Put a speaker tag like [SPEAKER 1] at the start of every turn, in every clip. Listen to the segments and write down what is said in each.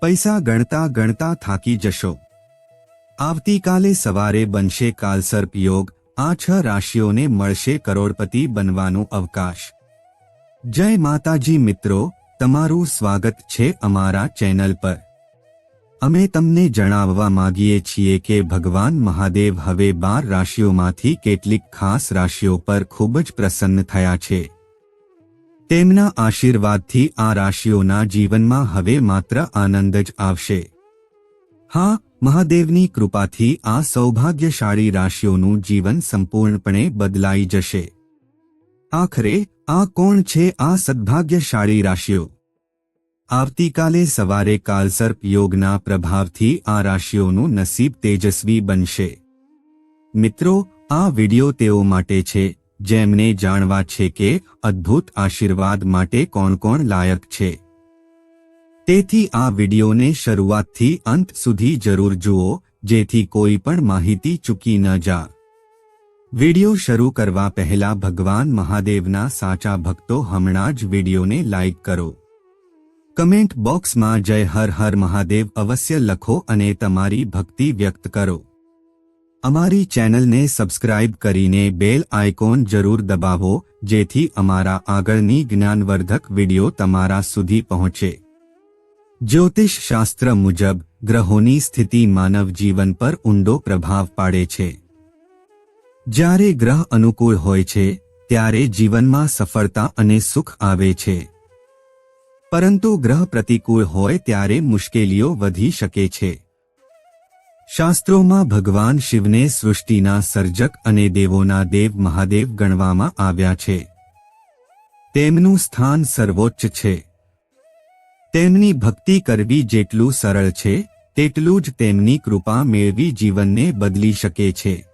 [SPEAKER 1] પૈસા ગણતા ગણતા થાકી જશો. આવતીકાલે સવારે બનશે કાલસર્પ યોગ, આ છ રાશિઓને મળશે કરોડપતિ બનવાનો અવકાશ. જય માતાજી મિત્રો, તમારું સ્વાગત છે અમારા ચેનલ પર. અમે તમને જણાવવા માંગીએ છીએ કે ભગવાન મહાદેવ હવે બાર રાશિઓમાંથી કેટલીક ખાસ રાશિઓ પર ખૂબ જ પ્રસન્ન થયા છે. તેમના આશીર્વાદથી આ રાશિઓના જીવનમાં હવે માત્ર આનંદ જ આવશે. હા, મહાદેવની કૃપાથી આ સૌભાગ્યશાળી રાશિઓનું જીવન સંપૂર્ણપણે બદલાઈ જશે. આખરે, આ કોણ છે આ સદભાગ્યશાળી રાશિઓ? આવતીકાલે સવારે કાલસર્પ યોગના પ્રભાવથી આ રાશિઓનું નસીબ તેજસ્વી બનશે. મિત્રો, આ વિડિયો તેઓ માટે છે. જેમને જાણવા છે કે અદ્ભુત આશીર્વાદ માટે કોણ કોણ લાયક છે. તેથી આ વિડિયોને શરૂઆતથી અંત સુધી જરૂર જુઓ, જેથી કોઈ પણ માહિતી ચૂકી ન જા. વિડિયો શરૂ કરવા પહેલા ભગવાન મહાદેવના સાચા ભક્તો હમણાં જ વિડિયોને લાઇક કરો. કમેન્ટ બોક્સમાં જય હર હર મહાદેવ અવશ્ય લખો અને તમારી ભક્તિ વ્યક્ત કરો. અમારી ચેનલને સબસ્ક્રાઇબ કરીને બેલ આઇકોન જરૂર દબાવો, જેથી અમારા આગળની જ્ઞાનવર્ધક વિડિયો તમારા સુધી પહોંચે. જ્યોતિષ શાસ્ત્ર મુજબ, ગ્રહોની સ્થિતિ માનવ જીવન પર ઊંડો પ્રભાવ પાડે છે. જ્યારે ગ્રહ અનુકૂળ હોય છે, ત્યારે જીવનમાં સફળતા અને સુખ આવે છે. પરંતુ ગ્રહ પ્રતિકૂળ હોય ત્યારે મુશ્કેલીઓ વધી શકે છે. શાસ્ત્રોમાં ભગવાન શિવને સૃષ્ટિના સર્જક અને દેવોના દેવ મહાદેવ ગણવામાં આવ્યા છે. તેમનું સ્થાન સર્વોચ્ચ છે. તેમની ભક્તિ કરવી જેટલું સરળ છે, તેટલું જ તેમની કૃપા મેળવી જીવનને બદલી શકે છે.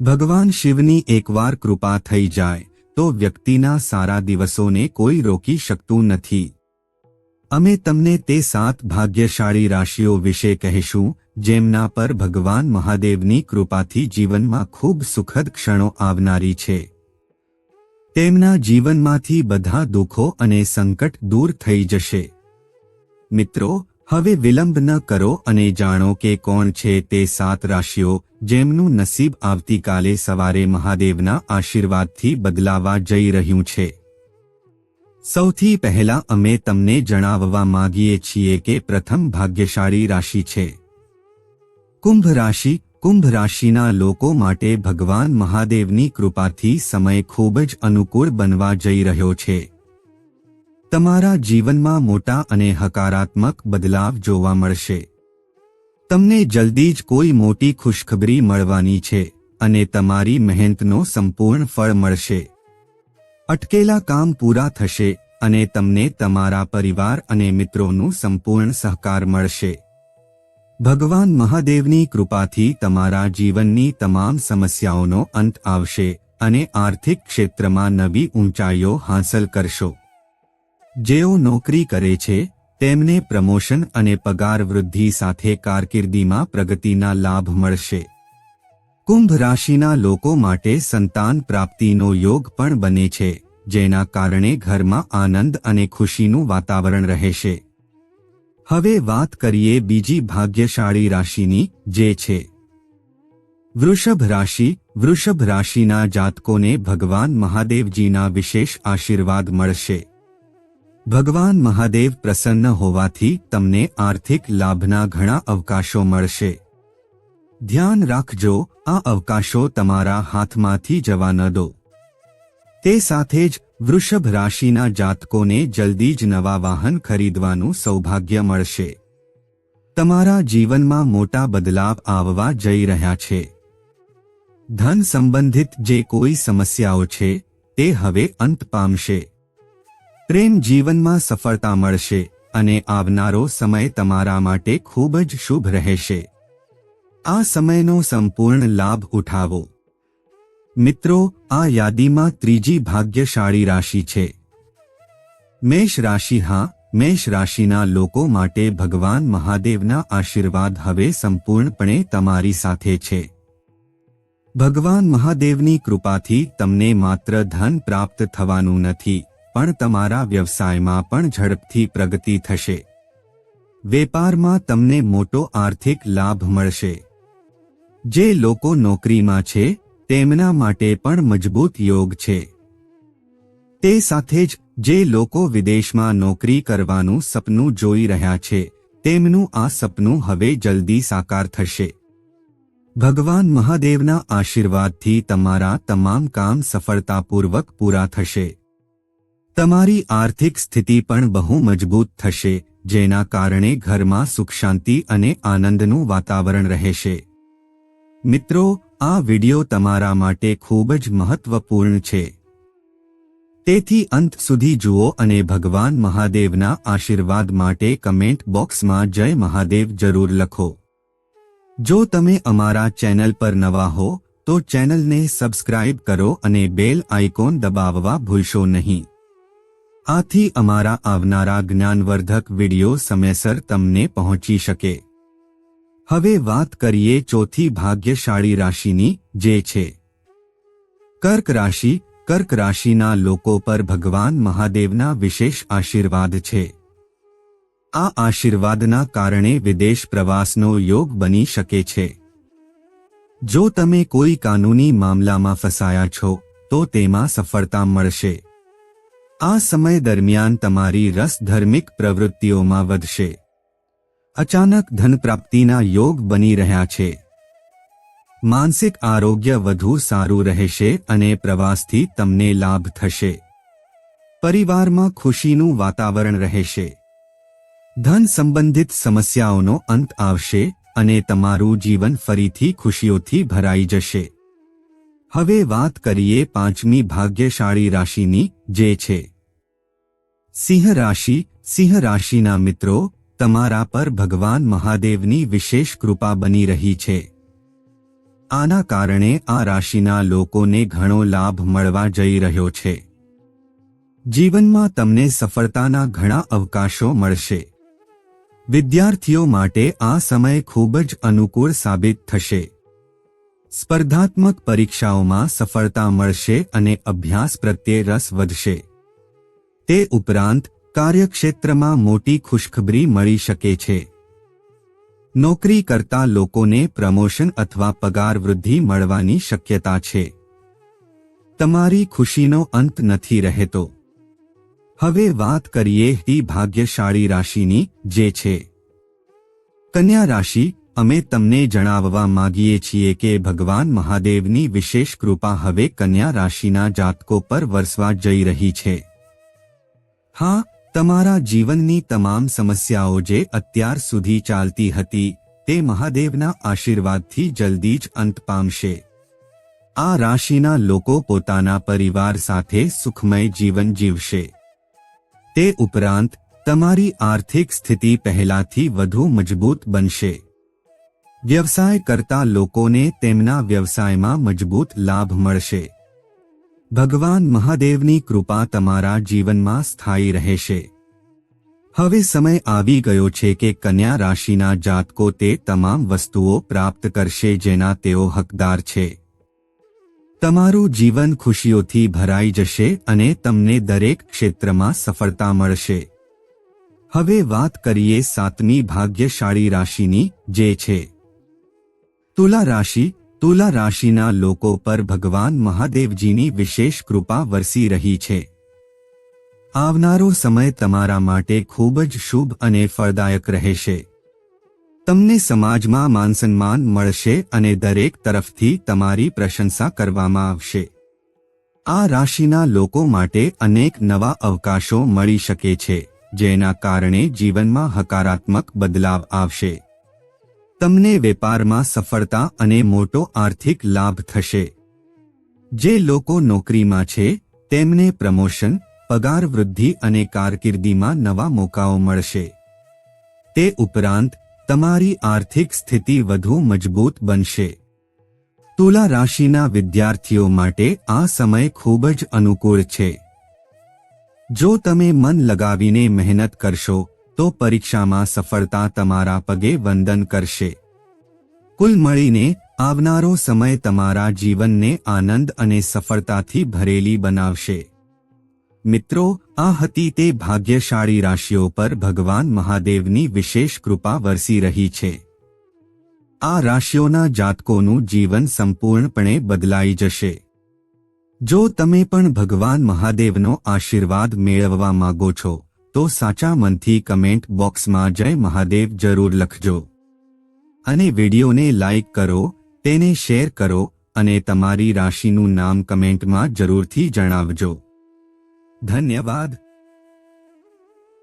[SPEAKER 1] ભગવાન શિવની એકવાર કૃપા થઈ જાય, તો વ્યક્તિના સારા દિવસોને કોઈ રોકી શકતું નથી. અમે તમને તે સાત ભાગ્યશાળી રાશિઓ વિશે કહીશું, જેમના પર ભગવાન મહાદેવની કૃપાથી જીવનમાં ખૂબ સુખદ ક્ષણો આવનારી છે. તેમના જીવનમાંથી બધા દુઃખો અને સંકટ દૂર થઈ જશે. મિત્રો, હવે વિલંબ ન કરો અને જાણો કે કોણ છે તે સાત રાશિઓ, જેમનું નસીબ આવતીકાલે સવારે મહાદેવના આશીર્વાદથી બદલાવા જઈ રહ્યું છે. સૌથી પહેલા અમે તમને જણાવવા માંગીએ છીએ કે પ્રથમ ભાગ્યશાળી રાશિ છે. કુંભ રાશિ, કુંભ રાશિના લોકો માટે ભગવાન મહાદેવની કૃપાથી સમય ખૂબ જ અનુકૂળ બનવા જઈ રહ્યો છે. તમારા જીવનમાં મોટા અને હકારાત્મક બદલાવ જોવા મળશે. તમને જલ્દી જ કોઈ મોટી ખુશખબરી મળવાની છે અને તમારી મહેનતનો સંપૂર્ણ ફળ મળશે. અટકેલા કામ પૂરા થશે અને તમને તમારા પરિવાર અને મિત્રોનું સંપૂર્ણ સહકાર મળશે. ભગવાન મહાદેવની કૃપાથી તમારા જીવનની તમામ સમસ્યાઓનો અંત આવશે અને આર્થિક ક્ષેત્રમાં નવી ઊંચાઈઓ હાંસલ કરશો. જેઓ નોકરી કરે છે, તેમને પ્રમોશન અને પગાર વૃદ્ધિ સાથે કારકિર્દીમાં પ્રગતિના લાભ મળશે. કુંભ રાશિના લોકો માટે સંતાન પ્રાપ્તિનો યોગ પણ બને છે, જેના કારણે ઘરમાં આનંદ અને ખુશીનું વાતાવરણ રહેશે. હવે વાત કરીએ બીજી ભાગ્યશાળી રાશિની, જે છે. વૃષભ રાશિ, વૃષભ રાશિના જાતકોને ભગવાન મહાદેવજીના વિશેષ આશીર્વાદ મળશે. ભગવાન મહાદેવ પ્રસન્ન હોવાથી તમને આર્થિક લાભના ઘણા અવકાશો મળશે. ધ્યાન રાખજો, આ અવકાશો તમારા હાથમાંથી જવા ન દો. તે સાથે જ વૃષભ રાશિના જાતકોને જલ્દી જ નવા વાહન ખરીદવાનું સૌભાગ્ય મળશે. તમારા જીવનમાં મોટા બદલાવ આવવા જઈ રહ્યા છે. ધન સંબંધિત જે કોઈ સમસ્યાઓ છે, તે હવે અંત પામશે. પ્રેમ જીવનમાં સફળતા મળશે અને આવનારો સમય તમારા માટે ખૂબ જ શુભ રહેશે. આ સમયનો સંપૂર્ણ લાભ ઉઠાવો. મિત્રો, આ યાદીમાં ત્રીજી ભાગ્યશાળી રાશિ છે. મેષ રાશિ હા, મેષ રાશિના લોકો માટે ભગવાન મહાદેવના આશીર્વાદ હવે સંપૂર્ણપણે તમારી સાથે છે. ભગવાન મહાદેવની કૃપાથી તમને માત્ર ધન પ્રાપ્ત થવાનું નથી, પણ તમારા વ્યવસાયમાં પણ ઝડપથી પ્રગતિ થશે. વેપારમાં તમને મોટો આર્થિક લાભ મળશે. જે લોકો નોકરીમાં છે, તેમના માટે પણ મજબૂત યોગ છે. તે સાથે જ, જે લોકો વિદેશમાં નોકરી કરવાનું સપનું જોઈ રહ્યા છે, તેમનું આ સપનું હવે જલ્દી સાકાર થશે. ભગવાન મહાદેવના આશીર્વાદથી તમારા તમામ કામ સફળતાપૂર્વક પૂરા થશે. તમારી આર્થિક સ્થિતિ પણ બહુ મજબૂત થશે, જેના કારણે ઘરમાં સુખ શાંતિ અને આનંદનું વાતાવરણ રહેશે. મિત્રો, આ વિડિયો તમારા માટે ખૂબ જ મહત્વપૂર્ણ છે. તેથી અંત સુધી જુઓ અને ભગવાન મહાદેવના આશીર્વાદ માટે કમેન્ટ બોક્સમાં જય મહાદેવ જરૂર લખો. જો તમે અમારા ચેનલ પર નવા હો, તો ચેનલને સબસ્ક્રાઇબ કરો અને બેલ આઇકોન દબાવવા ભૂલશો નહીં. આથી અમારા આવનારા જ્ઞાનવર્ધક વિડિયો સમયસર તમને પહોંચી શકે. હવે વાત કરીએ ચોથી ભાગ્યશાળી રાશિની, જે છે. કર્ક રાશિ, કર્ક રાશિના લોકો પર ભગવાન મહાદેવના વિશેષ આશીર્વાદ છે. આ આશીર્વાદના કારણે વિદેશ પ્રવાસનો યોગ બની શકે છે. જો તમે કોઈ કાનૂની મામલામાં ફસાયા છો, તો તેમાં સફળતા મળશે. આ સમય દરમિયાન તમારી રસધર્મિક પ્રવૃત્તિઓમાં વધશે. અચાનક ધન પ્રાપ્તિના યોગ બની રહ્યા છે. માનસિક આરોગ્ય વધુ સારું રહેશે અને પ્રવાસથી તમને લાભ થશે. પરિવારમાં ખુશીનું વાતાવરણ રહેશે. ધન સંબંધિત સમસ્યાઓનો અંત આવશે અને તમારું જીવન ફરીથી ખુશીઓથી ભરાઈ જશે. હવે વાત કરીએ પાંચમી ભાગ્યશાળી રાશિની, જે છે. સિંહ રાશિ, સિંહ રાશિના મિત્રો તમારા પર ભગવાન મહાદેવની વિશેષ કૃપા બની રહી છે. આના કારણે આ રાશિના લોકોને ઘણો લાભ મળવા જઈ રહ્યો છે. જીવનમાં તમને સફળતાના ઘણા અવકાશો મળશે. વિદ્યાર્થીઓ માટે આ સમય ખૂબ જ અનુકૂળ સાબિત થશે. સ્પર્ધાત્મક પરીક્ષાઓમાં સફળતા મળશે અને અભ્યાસ પ્રત્યે રસ વધશે. તે ઉપરાંત કાર્યક્ષેત્રમાં મોટી ખુશખબરી મળી શકે છે. નોકરી કરતા લોકોને પ્રમોશન અથવા પગાર વૃદ્ધિ મળવાની શક્યતા છે. તમારી ખુશીનો અંત નથી રહેતો. હવે વાત કરીએ તી ભાગ્યશાળી રાશિની, જે છે. કન્યા રાશિ, અમે તમને જણાવવા માગીએ છીએ કે ભગવાન મહાદેવની વિશેષ કૃપા હવે કન્યા રાશિના જાતકો પર વરસવા જઈ રહી છે. હા તમારા જીવનની તમામ સમસ્યાઓ જે અત્યાર સુધી ચાલતી હતી, તે મહાદેવના આશીર્વાદથી જલ્દી જ અંત પામશે. આ રાશિના લોકો પોતાના પરિવાર સાથે સુખમય જીવન જીવશે. તે ઉપરાંત, તમારી આર્થિક સ્થિતિ પહેલાથી વધુ મજબૂત બનશે. વ્યવસાય કરતા લોકોને તેમના વ્યવસાયમાં મજબૂત લાભ મળશે. ભગવાન મહાદેવની કૃપા તમારા જીવનમાં સ્થાયી રહેશે. હવે સમય આવી ગયો છે કે કન્યા રાશિના જાતકો તે તમામ વસ્તુઓ પ્રાપ્ત કરશે જેના તેઓ હકદાર છે. તમારું જીવન ખુશીઓથી ભરાઈ જશે અને તમને દરેક ક્ષેત્રમાં સફળતા મળશે. હવે વાત કરીએ સાતમી ભાગ્યશાળી રાશિની, જે છે. તુલા રાશિ તુલા રાશિના લોકો પર ભગવાન મહાદેવજીની વિશેષ કૃપા વરસી રહી છે. આવનારો સમય તમારા માટે ખૂબ જ શુભ અને ફળદાયક રહેશે. તમને સમાજમાં માનસન્માન મળશે અને દરેક તરફથી તમારી પ્રશંસા કરવામાં આવશે. આ રાશિના લોકો માટે અનેક નવા અવકાશો મળી શકે છે, જેના કારણે જીવનમાં હકારાત્મક બદલાવ આવશે. તમને વેપારમાં સફળતા અને મોટો આર્થિક લાભ થશે. જે લોકો નોકરીમાં છે, તેમને પ્રમોશન, પગાર વૃદ્ધિ અને કારકિર્દીમાં નવા મોકાઓ મળશે. તે ઉપરાંત, તમારી આર્થિક સ્થિતિ વધુ મજબૂત બનશે. તુલા રાશિના વિદ્યાર્થીઓ માટે આ સમય ખૂબ જ અનુકૂળ છે. જો તમે મન લગાવીને મહેનત કરશો તો પરીક્ષામાં સફળતા તમારા પગે વંદન કરશે. કુલ મળીને આવનારો સમય તમારા જીવનને આનંદ અને સફળતાથી ભરેલી બનાવશે. મિત્રો, આ હતી તે ભાગ્યશાળી રાશિઓ પર ભગવાન મહાદેવની વિશેષ કૃપા વરસી રહી છે. આ રાશિઓના જાતકોનું જીવન સંપૂર્ણપણે બદલાઈ જશે. જો તમે પણ ભગવાન મહાદેવનો આશીર્વાદ મેળવવા માંગો છો તો સાચા મનથી કમેન્ટ બોક્સમાં જય મહાદેવ જરૂર લખજો. અને વિડીયોને લાઇક કરો, તેને શેર કરો અને તમારી રાશિનું નામ કમેન્ટમાં જરૂરથી જણાવજો. ધન્યવાદ.